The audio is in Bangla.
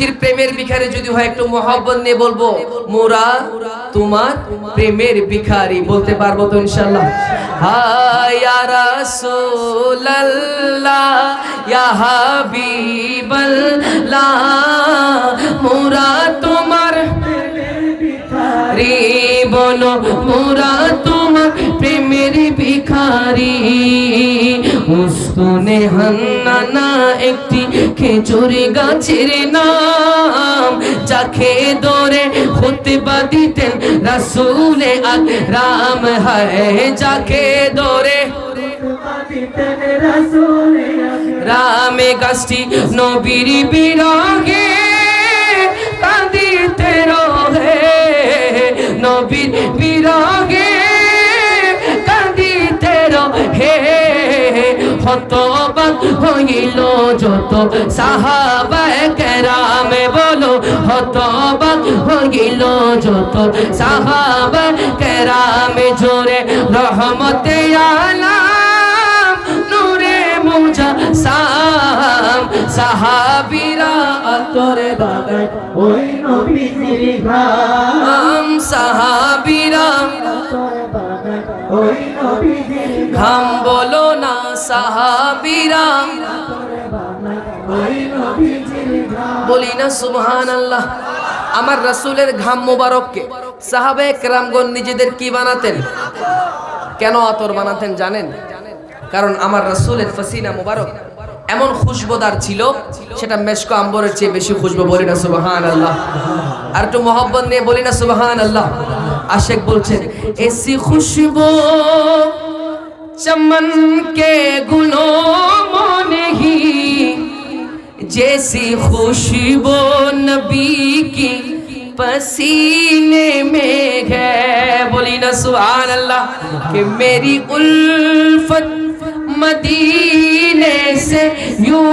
নবীজির প্রেমের ভিখারি যদি হয় একটু মহব্বত নিয়ে বলব। মোরা, তোমার প্রেমের ভিখারি বলতে পারব তো ইনশাল্লাহ হায়া রাসূলুল্লাহ, ইয়া হাবিবাল্লাহ। মোরা, তোমার রে বলো। মোরা, তোমার প্রেমের ভিখারি উস্তুনে হান্নানা একটি খেজুরি গাছের নাম, যাকে দরে হতে দিতেন আর রাম হায়, যাকে দরে রামে গাছটি নবীর বিরহে হতবাক হইল যত সাহাবায়ে কেরামে বলো হতবাক হইল যত সাহাবা কেরামে জোরে রহমতে আলাম, নূরে মুজা সাম সাহাবিরা তোরে বাগায়, ওই নবীজির ঘাম। সাহাবিরা তোরে বাগায়, ওই নবীজির ঘাম বলো সাহাবিরা। বলি না সুবহান আল্লাহ আমার রাসূলের ঘাম মোবারককে সাহাবে কেরামগণ নিজেদের কি বানাতেন? কেন আতর বানাতেন জানেন? কারণ আমার রাসূলের ফসিনা মোবারক এমন খুশবোদার ছিল, সেটা মেশকো আম্বরের চেয়ে বেশি খুশবু, বলি না সুবহান আল্লাহ আর একটু মোহব্বত নিয়ে বলি না সুবহান আল্লাহ আশেক বলছেন, এসি খুশবু चमन के गुलों में नहीं जैसी खुशबू नबी की पसीने में है। बोली न सुहान अल्लाह कि मेरी उल्फत मदीने से यूँ